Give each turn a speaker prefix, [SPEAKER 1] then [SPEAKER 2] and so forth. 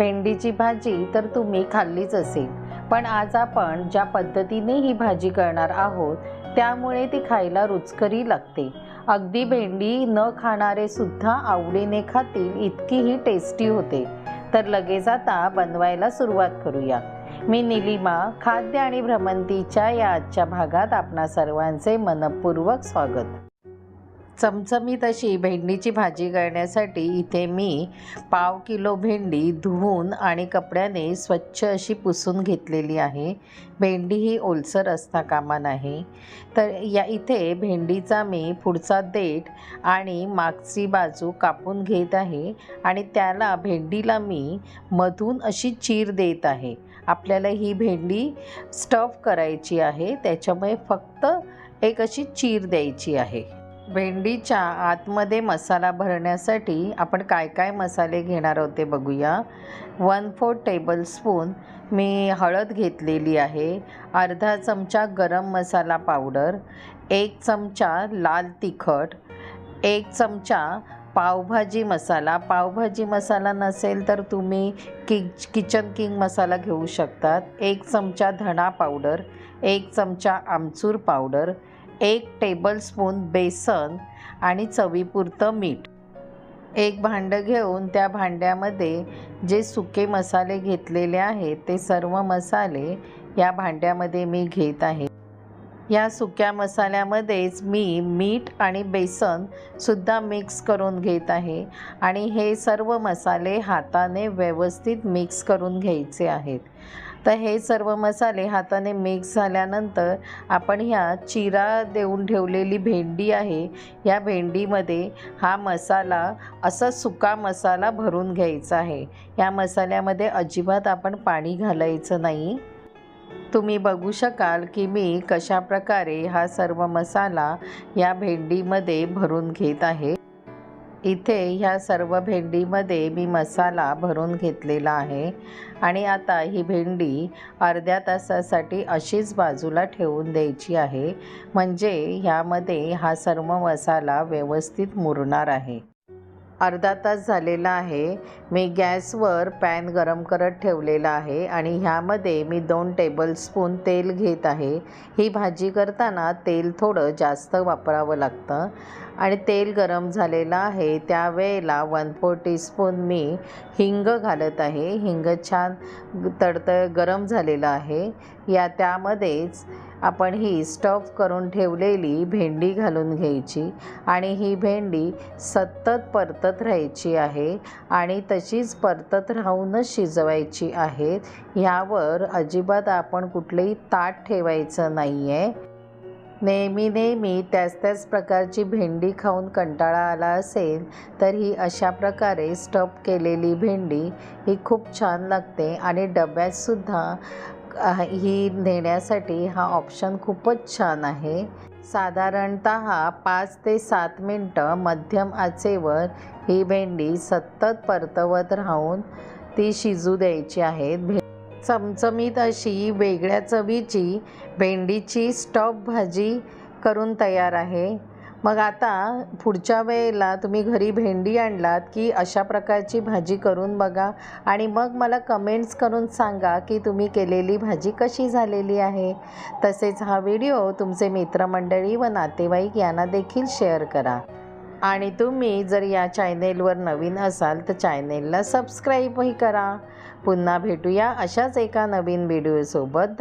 [SPEAKER 1] भेंडीची भाजी तर तुम्ही खाल्लीच असेल. पण आज आपण ज्या पद्धतीने ही भाजी करणार आहोत त्यामुळे ती खायला रुचकरी लागते. अगदी भेंडी न खाणारे सुद्धा आवडीने खातील इतकी ही टेस्टी होते. तर लगेच आता बनवायला सुरुवात करूया. मी निलिमा खाद्य आणि भ्रमंतीच्या या आजच्या भागात आपणा सर्वांचे मनपूर्वक स्वागत. चमचमीत अशी भेंडीची भाजी करण्यासाठी इथे मी पाव किलो भेंडी धुवून आणि कपड्याने स्वच्छ अशी पुसून घेतलेली आहे. भेंडी ही ओलसर असता कामा नाही. तर या इथे भेंडीचा मी पुढचा देठ आणि मागची बाजू कापून घेत आहे आणि त्याला भेंडीला मी मधून अशी चीर देत आहे. आपल्याला ही भेंडी स्टफ करायची आहे. त्याच्यामुळे फक्त एक अशी चीर द्यायची आहे. भेंडीच्या आतमध्ये मसाला भरण्यासाठी आपण काय काय मसाले घेणार आहोत ते बघूया. वन फोर टेबलस्पून मी हळद घेतलेली आहे अर्धा चमचा गरम मसाला पावडर एक चमचा लाल तिखट एक चमचा पावभाजी मसाला. पावभाजी मसाला नसेल तर तुम्ही कि किचन किंग मसाला घेऊ शकतात. एक चमचा धणा पावडर एक चमचा आमचूर पावडर एक टेबलस्पून बेसन आणि चवीपुरतं मीठ. एक भांडं घेऊन त्या भांड्यामध्ये जे सुके मसाले घेतलेले आहेत ते सर्व मसाले या भांड्यामध्ये मी घेत आहे. या सुक्या मसाल्यामध्येच मी मीठ आणि बेसन सुद्धा मिक्स करून घेत आहे. आणि हे सर्व मसाले हाताने व्यवस्थित मिक्स करून घ्यायचे आहेत. तर हे सर्व मसाले हाताने मिक्स झाल्यानंतर आपण ह्या चिरा देऊन ठेवलेली भेंडी आहे या भेंडीमध्ये हा मसाला असा सुका मसाला भरून घ्यायचा आहे. या मसाल्यामध्ये अजिबात आपण पाणी घालायचं नाही. तुम्ही बघू शकाल की मी कशा प्रकारे हा सर्व मसाला या भेंडीमध्ये भरून घेत आहे. इथे ह्या सर्व भेंडीमध्ये मी मसाला भरून घेतलेला आहे आणि आता ही भेंडी अर्ध्या तासासाठी अशीच बाजूला ठेवून द्यायची आहे. म्हणजे ह्यामध्ये हा सर्व मसाला व्यवस्थित मुरणार आहे. अर्धा तास झालेला आहे. मी गॅसवर पॅन गरम करत ठेवलेला आहे आणि ह्यामध्ये मी दोन टेबलस्पून तेल घेत आहे. ही भाजी करताना तेल थोडं जास्त वापरावं लागतं. आणि तेल गरम झालेलं आहे त्यावेळेला वन फोर टीस्पून मी हिंग घालत आहे. हिंग छान तडतड गरम झालेलं आहे. या त्यामध्येच आपण ही स्टफ करून ठेवलेली भेंडी घालून घ्यायची. आणि ही भेंडी सतत परतत राहायची आहे आणि तशीच परतत राहूनच शिजवायची आहे ह्यावर अजिबात आपण कुठलंही ताट ठेवायचं नाही आहे नेहमी नेहमी त्याच त्याच प्रकारची भेंडी खाऊन कंटाळा आला असेल तर ही अशा प्रकारे स्टफ केलेली भेंडी ही खूप छान लागते आणि डब्यातसुद्धा ही नेण्यासाठी हा ऑप्शन खूपच छान आहे. साधारणत पाच ते सात मिनटं मध्यम आचेवर ही भेंडी सतत परतवत राहून ती शिजू द्यायची आहे. भे चमचमीत अशी वेगळ्या चवीची भेंडीची स्टॉप भाजी करून तयार आहे. मग आता पुढच्या वेळेला तुम्ही घरी भेंडी आणलात की अशा प्रकारची भाजी करून बघा. आणि मग मला कमेंट्स करून सांगा की तुम्ही केलेली भाजी कशी झालेली आहे. तसेच हा व्हिडिओ तुमचे मित्रमंडळी व नातेवाईक यांना देखील शेअर करा. आणि तुम्ही जर या चॅनेलवर नवीन असाल तर चॅनेलला सबस्क्राईबही करा. पुन्हा भेटूया अशाच एका नवीन व्हिडिओसोबत